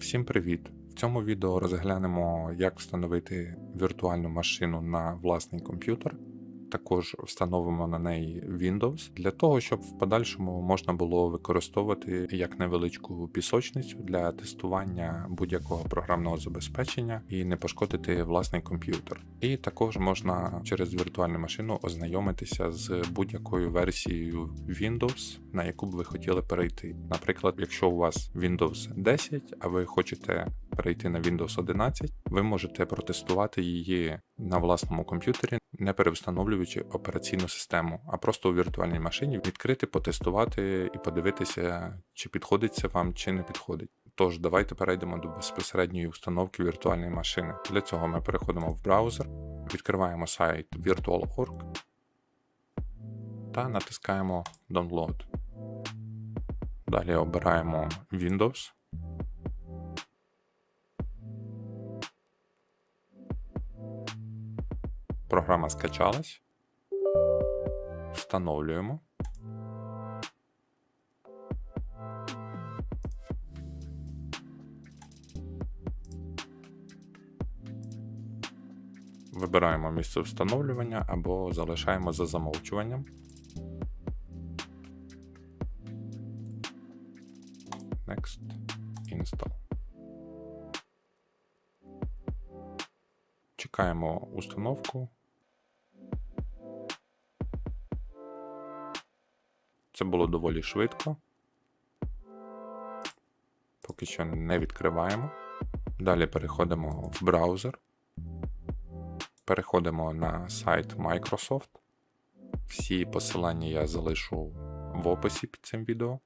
Всім привіт! В цьому відео розглянемо, як встановити віртуальну машину на власний комп'ютер. Також встановимо на неї Windows для того, щоб в подальшому можна було використовувати як невеличку пісочницю для тестування будь-якого програмного забезпечення і не пошкодити власний комп'ютер. І також можна через віртуальну машину ознайомитися з будь-якою версією Windows, на яку б ви хотіли перейти. Наприклад, якщо у вас Windows 10, а ви хочете перейти на Windows 11, ви можете протестувати її на власному комп'ютері, не перевстановлюючи операційну систему, а просто у віртуальній машині відкрити, потестувати і подивитися, чи підходить це вам, чи не підходить. Тож, давайте перейдемо до безпосередньої установки віртуальної машини. Для цього ми переходимо в браузер, відкриваємо сайт virtual.org та натискаємо Download. Далі обираємо Windows. Програма скачалась. Встановлюємо. Вибираємо місце встановлювання або залишаємо за замовчуванням. Next. Install. Чекаємо установку. Це було доволі швидко. Поки що не відкриваємо. Далі переходимо в браузер. Переходимо на сайт Microsoft. Всі посилання я залишу в описі під цим відео.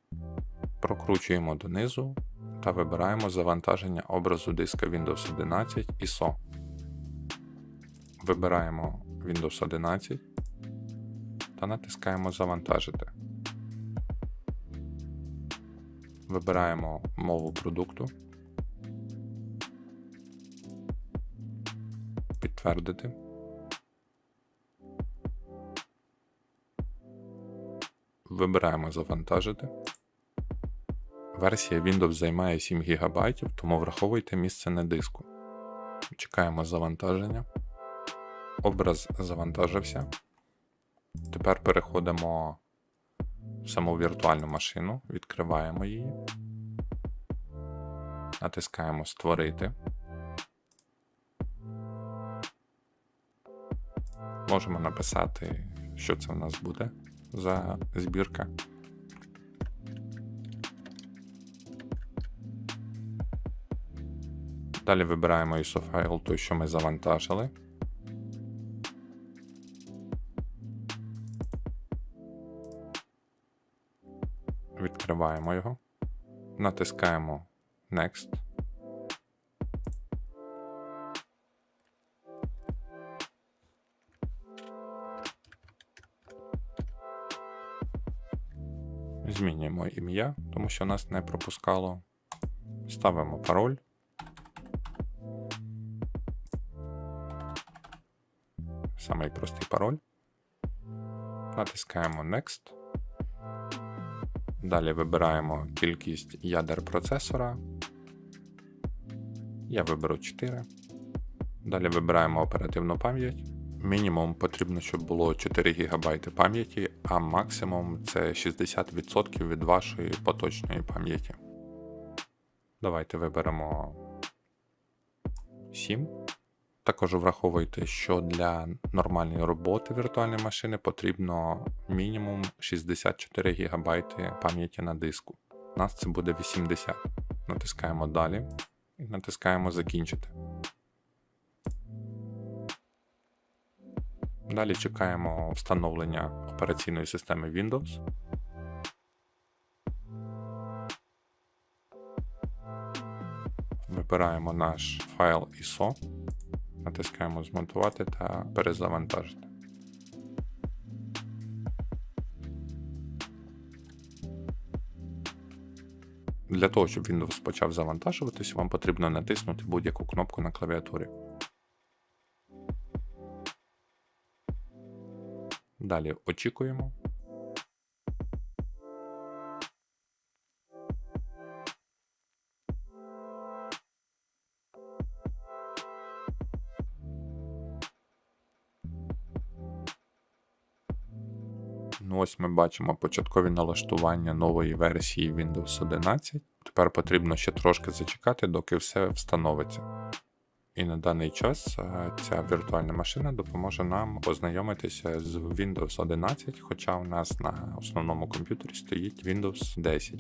Прокручуємо донизу та вибираємо завантаження образу диска Windows 11 ISO. Вибираємо Windows 11 та натискаємо Завантажити. Вибираємо мову продукту. Підтвердити. Вибираємо Завантажити. Версія Windows займає 7 ГБ, тому враховуйте місце на диску. Чекаємо завантаження. Образ завантажився. Тепер переходимо саму віртуальну машину, відкриваємо її, натискаємо Створити. Можемо написати, що це в нас буде за збірка. Далі вибираємо ISO файл, той, що ми завантажили. Відкриваємо його, натискаємо Next. Змінюємо ім'я, тому що нас не пропускало. Ставимо пароль. Самий простий пароль. Натискаємо Next. Далі вибираємо кількість ядер процесора. Я виберу 4. Далі вибираємо оперативну пам'ять. Мінімум потрібно, щоб було 4 ГБ пам'яті, а максимум це 60% від вашої поточної пам'яті. Давайте виберемо 7. Також враховуйте, що для нормальної роботи віртуальної машини потрібно мінімум 64 ГБ пам'яті на диску. У нас це буде 80. Натискаємо далі і натискаємо Закінчити. Далі чекаємо встановлення операційної системи Windows. Вибираємо наш файл ISO. Натискаємо Змонтувати та перезавантажити. Для того, щоб Windows почав завантажуватись, вам потрібно натиснути будь-яку кнопку на клавіатурі. Далі очікуємо. Ну ось ми бачимо початкові налаштування нової версії Windows 11. Тепер потрібно ще трошки зачекати, доки все встановиться. І на даний час е, ця віртуальна машина допоможе нам ознайомитися з Windows 11, хоча у нас на основному комп'ютері стоїть Windows 10.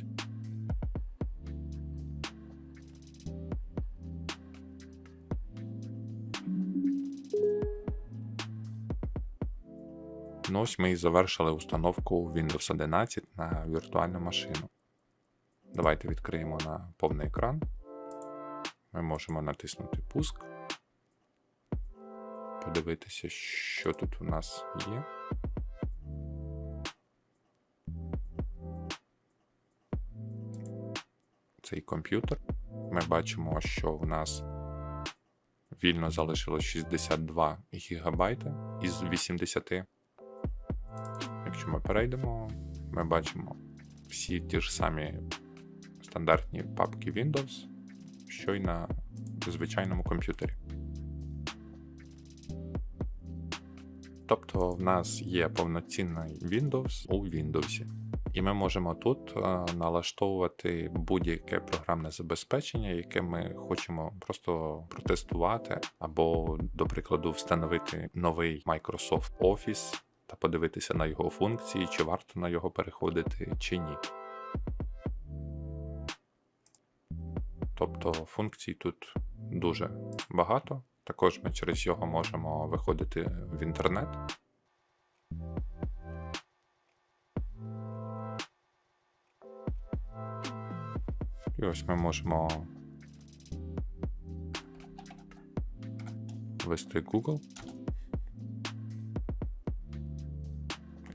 Ну ось ми і завершили установку Windows 11 на віртуальну машину. Давайте відкриємо на повний екран. Ми можемо натиснути пуск. Подивитися, що тут у нас є. Цей комп'ютер. Ми бачимо, що в нас вільно залишилось 62 ГБ із 80. Якщо ми перейдемо, ми бачимо всі ті ж самі стандартні папки Windows, що й на звичайному комп'ютері. Тобто в нас є повноцінний Windows у Windows. І ми можемо тут е, налаштовувати будь-яке програмне забезпечення, яке ми хочемо просто протестувати, або, до прикладу, встановити новий Microsoft Office та подивитися на його функції, чи варто на його переходити, чи ні. Тобто функцій тут дуже багато. Також ми через його можемо виходити в інтернет. І ось ми можемо ввести Google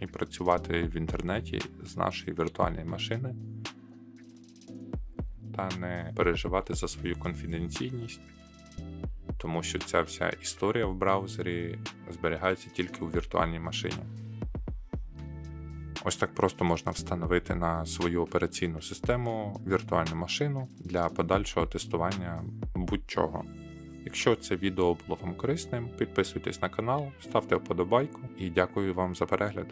працювати в інтернеті з нашої віртуальної машини та не переживати за свою конфіденційність, тому що ця вся історія в браузері зберігається тільки у віртуальній машині. Ось так просто можна встановити на свою операційну систему віртуальну машину для подальшого тестування будь-чого. Якщо це відео було вам корисним, підписуйтесь на канал, ставте вподобайку і дякую вам за перегляд.